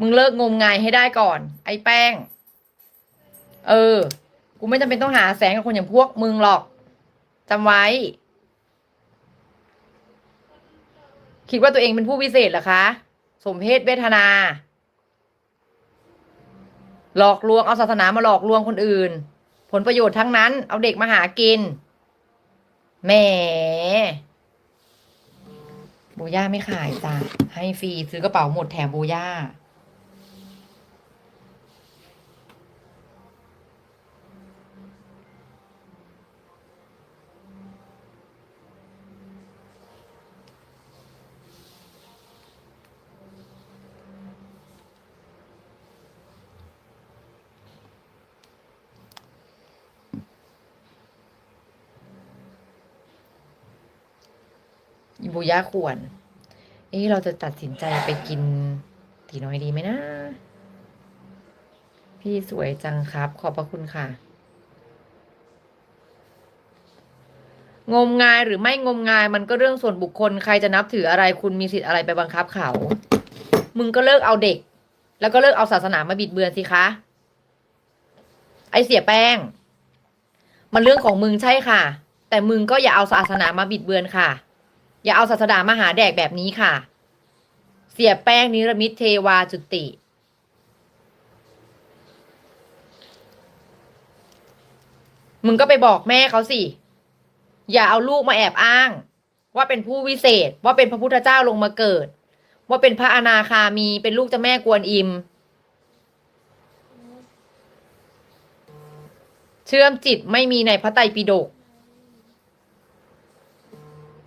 มึงเลิกงมงายให้ได้ก่อน ไอ้แป้ง เออ กูไม่จำเป็นต้องหาแสงกับคนอย่างพวกมึงหรอกจำไว้ คิดว่าตัวเองเป็นผู้วิเศษเหรอคะ สมเพศเวทนา หลอกลวงเอาศาสนามาหลอกลวงคนอื่น ผลประโยชน์ทั้งนั้น เอาเด็กมาหากินแหมโบย่าไม่ขายจ้ะให้ฟรีซื้อกระเป๋าหมดแถมโบย่า อิบุย่าควร เอ๊ะเราจะตัดสินใจไปกินตีน้อยดีไหมนะ พี่สวยจังครับ ขอบพระคุณค่ะ งมงายหรือไม่งมงายมันก็เรื่องส่วนบุคคลใครจะนับถืออะไรคุณมีสิทธิ์อะไรไปบังคับเขา มึงก็เลิกเอาเด็ก แล้วก็เลิกเอาศาสนามาบิดเบือนสิคะ ไอเสียแป้ง มันเรื่องของมึงใช่ค่ะ แต่มึงก็อย่าเอาศาสนามาบิดเบือนค่ะ อย่าเอาศาสดามาหาแดกแบบนี้ค่ะ เสียแป้งนิรมิตเทวาจุติ มึงก็ไปบอกแม่เขาสิ อย่าเอาลูกมาแอบอ้าง ว่าเป็นผู้วิเศษ ว่าเป็นพระพุทธเจ้าลงมาเกิด ว่าเป็นพระอนาคามีเป็นลูกเจ้าแม่กวนอิม เชื่อมจิตไม่มีในพระไตรปิฎก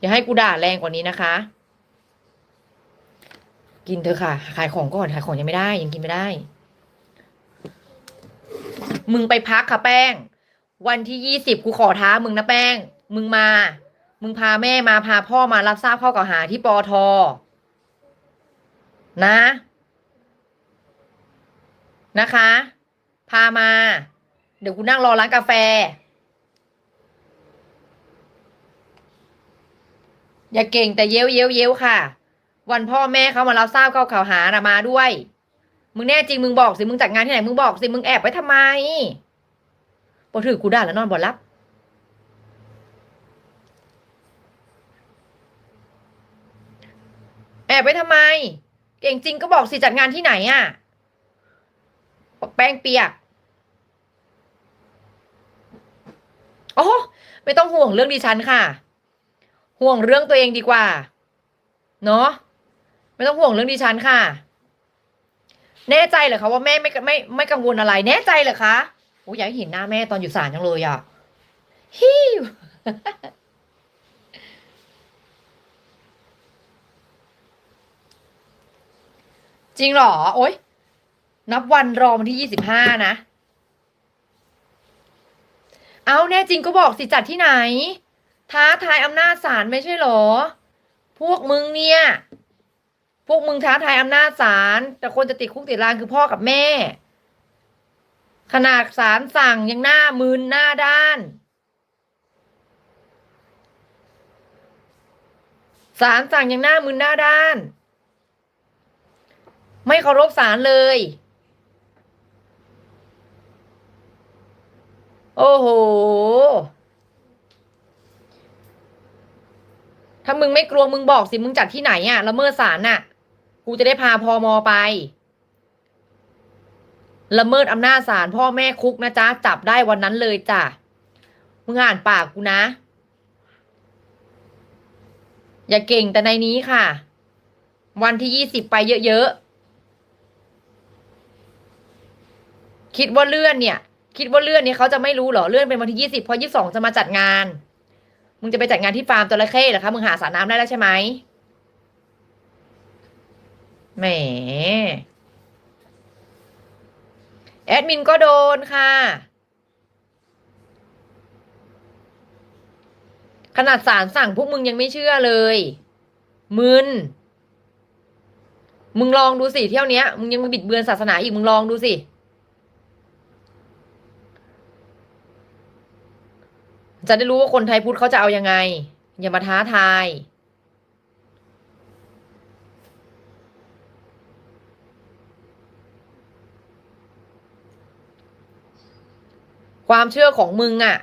อย่าให้กูด่าแรงกว่านี้นะคะ กินเถอะค่ะ ขายของก่อนขายของยังไม่ได้ ยังกินไม่ได้ มึงไปพักค่ะแป้ง วันที่ยี่สิบกูขอท้ามึงนะแป้ง มึงมา มึงพาแม่มาพาพ่อมารับทราบข้อกล่าวหาที่ปอทนะ นะคะ พามา เดี๋ยวกูนั่งรอร้านกาแฟ อย่าเก่งแต่เย้ยวเย้ยวเย้ยวค่ะ วันพ่อแม่เขามารับทราบเข้อกล่าวหานะมาด้วย มึงแน่จริงมึงบอกสิมึงจัดงานที่ไหนมึงบอกสิมึงแอบไว้ทำไมบอถือกูด่าแล้วนอนบ่รับแอบไว้ทำไม เก่งจริงก็บอกสิจัดงานที่ไหนอะแป้งเปียกโอ้ไม่ต้องห่วงเรื่องดิฉันค่ะ ห่วงเรื่องตัวเองดีกว่า เนาะไม่ต้องห่วงเรื่องดิฉันค่ะ แน่ใจเหรอคะว่าแม่ไม่ไม่ไม่กังวลอะไร แน่ใจเหรอคะโอ้ยอยากให้เห็นหน้าแม่ตอนอยู่ศาลจังเลยอะฮิวจริงเหรอ โอ๊ย นับวันรอวันที่ยี่สิบห้านะ เอาแน่จริงก็บอกสิจัดที่ไหน ท้าทายอำนาจศาลไม่ใช่หรอ พวกมึงเนี่ย พวกมึงท้าทายอำนาจศาลแต่คนจะติดคุกติดรางคือพ่อกับแม่ ขนาดศาลสั่งยังหน้ามึนหน้าด้านศาลสั่งยังหน้ามึนหน้าด้าน ไม่เคารพศาลเลย โอ้โห ถ้ามึงไม่กลัวมึงบอกสิมึงจัดที่ไหนอะละเมิดศาลน่ะ กูจะได้พาพอมอไป ละเมิดอำนาจศาลพ่อแม่คุกนะจ๊ะ จับได้วันนั้นเลยจ้ะ มึงอ่านปากกูนะ อย่าเก่งแต่ในนี้ค่ะ วันที่ยี่สิบไปเยอะๆ คิดว่าเลื่อนเนี่ย คิดว่าเลื่อนเนี่ยเขาจะไม่รู้เหรอ เลื่อนเป็นวันที่ยี่สิบพอยี่สองจะมาจัดงาน มึงจะไปจัดงานที่ฟาร์มจระเข้เหรอคะมึงหาสระน้ำได้แล้วใช่ไหมแหมแอดมินก็โดนค่ะ ขนาดสารสั่งพวกมึงยังไม่เชื่อเลย มึน มึงลองดูสิเที่ยวนี้มึงยังมาบิดเบือนศาสนาอีกมึงลองดูสิ จะได้รู้ว่าคนไทยพุทธเขาจะเอาอยัางไง อย่ามาท้าทาย ความเชื่อของมึงอะ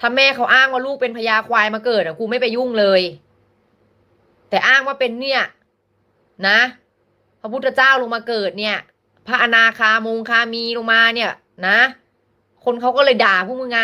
ถ้าแม่เขาอ้างว่าลูกเป็นพญาควายมาเกิดอะกูไม่ไปยุ่งเลย แต่อ้างว่าเป็นเนี่ย นะ พระพุทธเจ้าลงมาเกิดเนี่ย พระอนาคามงคามีลงมาเนี่ย นะ คนเขาก็เลยด่าพวกมึงไง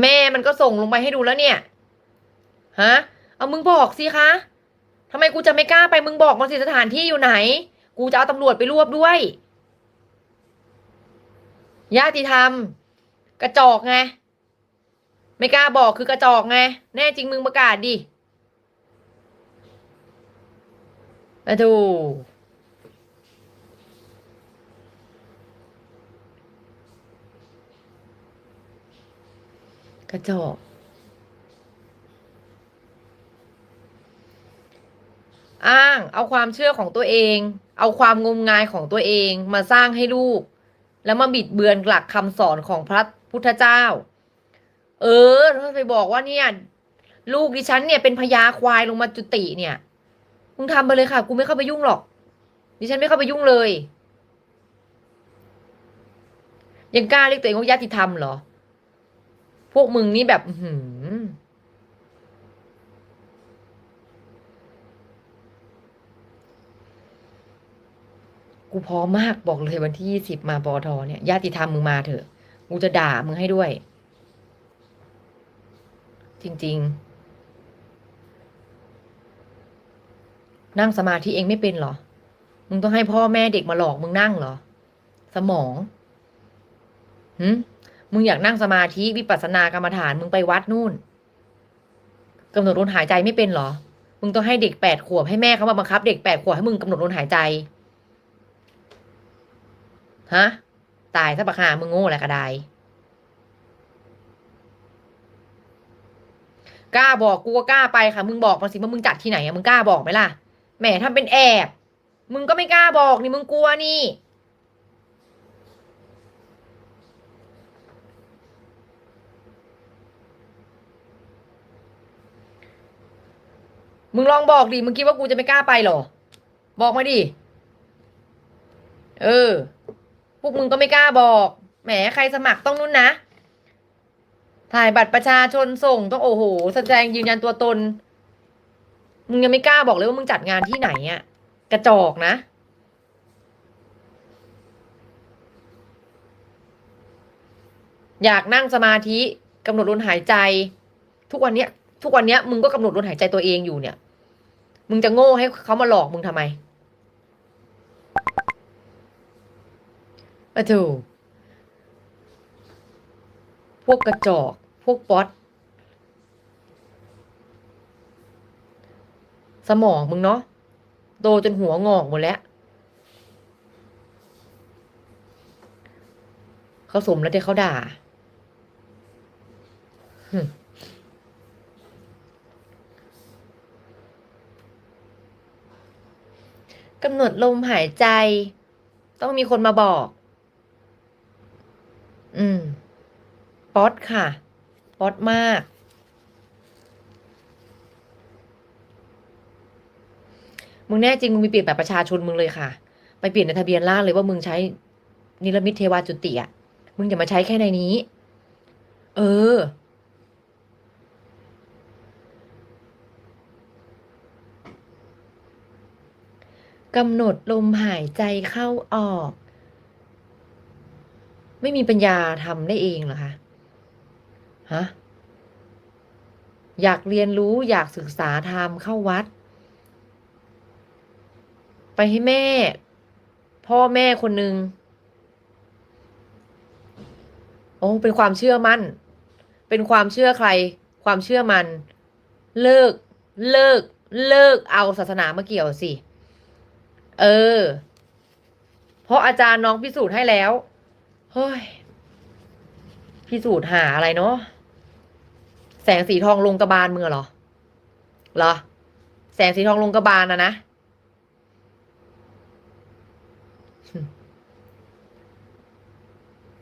แม่มันก็ส่งลงไปให้ดูแล้วเนี่ย ฮะ เอามึงบอกสิคะ ทำไมกูจะไม่กล้าไปมึงบอกมาสิสถานที่อยู่ไหน กูจะเอาตำรวจไปรวบด้วย ญาติธรรม กระจอกไง ไม่กล้าบอกคือกระจอกไง แน่จริงมึงประกาศดิอะดู กระจอกอ้างเอาความเชื่อของตัวเอง เอาความงมงายของตัวเองมาสร้างให้ลูก แล้วมาบิดเบือนหลักคำสอนของพระพุทธเจ้า เออถ้าไปบอกว่าเนี่ย ลูกดิฉันเนี่ยเป็นพญาควายลงมาจุติเนี่ยมึงทำไปเลยค่ะ กูไม่เข้าไปยุ่งหรอก ดิฉันไม่เข้าไปยุ่งเลย ยังกล้าเรียกตัวเองว่าญาติธรรมเหรอ พวกมึงนี่แบบหือกูพร้อมมากบอกเลยวันที่ยี่สิบมาปอทเนี่ยญาติธรรมมึงมาเถอะ กูจะด่ามึงให้ด้วย จริง ๆ นั่งสมาธิเองไม่เป็นเหรอ มึงต้องให้พ่อแม่เด็กมาหลอกมึงนั่งเหรอ สมองหืม มึงอยากนั่งสมาธิวิปัสสนากรรมฐานมึงไปวัดนู่นกำหนดลมหายใจไม่เป็นเหรอ มึงต้องให้เด็กแปดขวบให้แม่เขามาบังคับ เด็กแปดขวบให้มึงกำหนดลมหายใจ ฮะ ตายซะปะค่ะมึงโง่แหละกระไดกล้าบอกกูก็กล้าไปค่ะ มึงบอกมาสิว่ามึงจัดที่ไหนอะมึงกล้าบอกไหมล่ะ แหมทำเป็นแอบ มึงก็ไม่กล้าบอกนี่มึงกลัวนี่ มึงลองบอกดิ มึงคิดว่ากูจะไม่กล้าไปหรอ บอกมาดิ เออ พวกมึงก็ไม่กล้าบอก แหมใครสมัครต้องนู่นนะ ถ่ายบัตรประชาชนส่งต้องโอ้โห แสดงยืนยันตัวตน มึงยังไม่กล้าบอกเลยว่ามึงจัดงานที่ไหนอะ่ะกระจอกนะ อยากนั่งสมาธิกำหนดลมหายใจ ทุกวันเนี้ย ทุกวันเนี้ยมึงก็กำหนดลมหายใจตัวเองอยู่เนี่ย มึงจะโง่ให้เขามาหลอกมึงทำไมอะถูพวกกระจอก พวกป๊อตสมองมึงเนาะโตจนหัวงอกหมดแล้วเขาสมแล้วที่เขาด่าหึ กำหนดลมหายใจ ต้องมีคนมาบอก อืม ป๊อตค่ะ ป๊อตมาก มึงแน่จริง มึงมีเปลี่ยนแบบประชาชนมึงเลยค่ะ ไปเปลี่ยนในทะเบียนราษฎร์เลยว่ามึงใช้ นิรมิตเทวาจุติอะ มึงอย่ามาใช้แค่ในนี้ เออ กำหนดลมหายใจเข้าออก ไม่มีปัญญาทำได้เองเหรอคะฮะอยากเรียนรู้อยากศึกษาธรรมเข้าวัด ไปให้แม่ พ่อแม่คนหนึ่งโอ้เป็นความเชื่อมั่น เป็นความเชื่อใคร ความเชื่อมัน เลิก เลิก เลิกเอาศาสนามาเกี่ยวสิ เออ เพราะอาจารย์น้องพิสูจน์ให้แล้ว เฮ้ย พิสูจน์หาอะไรเนาะ แสงสีทองลงกระบาลมือเหรอ เหรอ แสงสีทองลงกระบาลนะนะ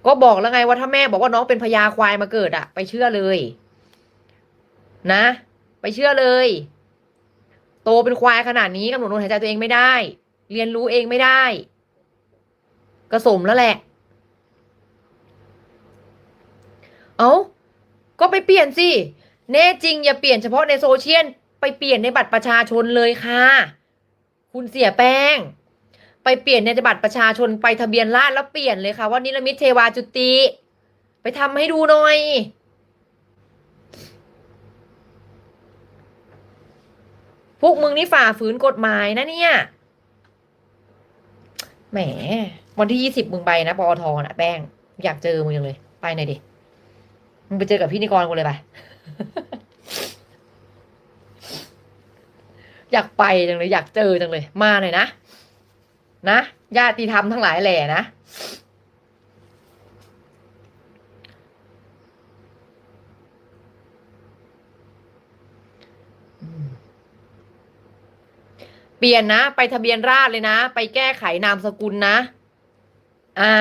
ก็บอกแล้วไงว่าถ้าแม่บอกว่าน้องเป็นพญาควายมาเกิดอะไปเชื่อเลย นะ ไปเชื่อเลย โตเป็นควายขนาดนี้กำหนดลมหายใจตัวเองไม่ได้ เรียนรู้เองไม่ได้ก็สมแล้วแหละ เอาก็ไปเปลี่ยนสิ แน่จริงอย่าเปลี่ยนเฉพาะในโซเชียล ไปเปลี่ยนในบัตรประชาชนเลยค่ะ คุณเสียแป้ง ไปเปลี่ยนในบัตรประชาชนไปทะเบียนราษแล้วเปลี่ยนเลยค่ะว่านิรมิตเทวาจุติ ไปทำให้ดูหน่อย พวกมึงนี่ฝ่าฝืนกฎหมายนะเนี่ย แหม วันที่ยี่สิบมึงไปนะปอทอนะแป้ง อยากเจอมึงจังเลย ไปหน่อยดิ มึงไปเจอกับพี่นิกรกูเลยไป อยากไปจังเลย อยากเจอจังเลย มาหน่อยนะ นะญาติธรรมทั้งหลายแหล่นะ เปลี่ยนนะ ไปทะเบียนราษเลยนะ ไปแก้ไขนามสกุลนะ อ่า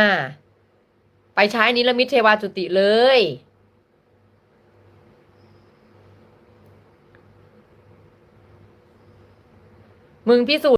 ไปใช้นิรมิตเทวาจุติเลย มึงพิสูจน์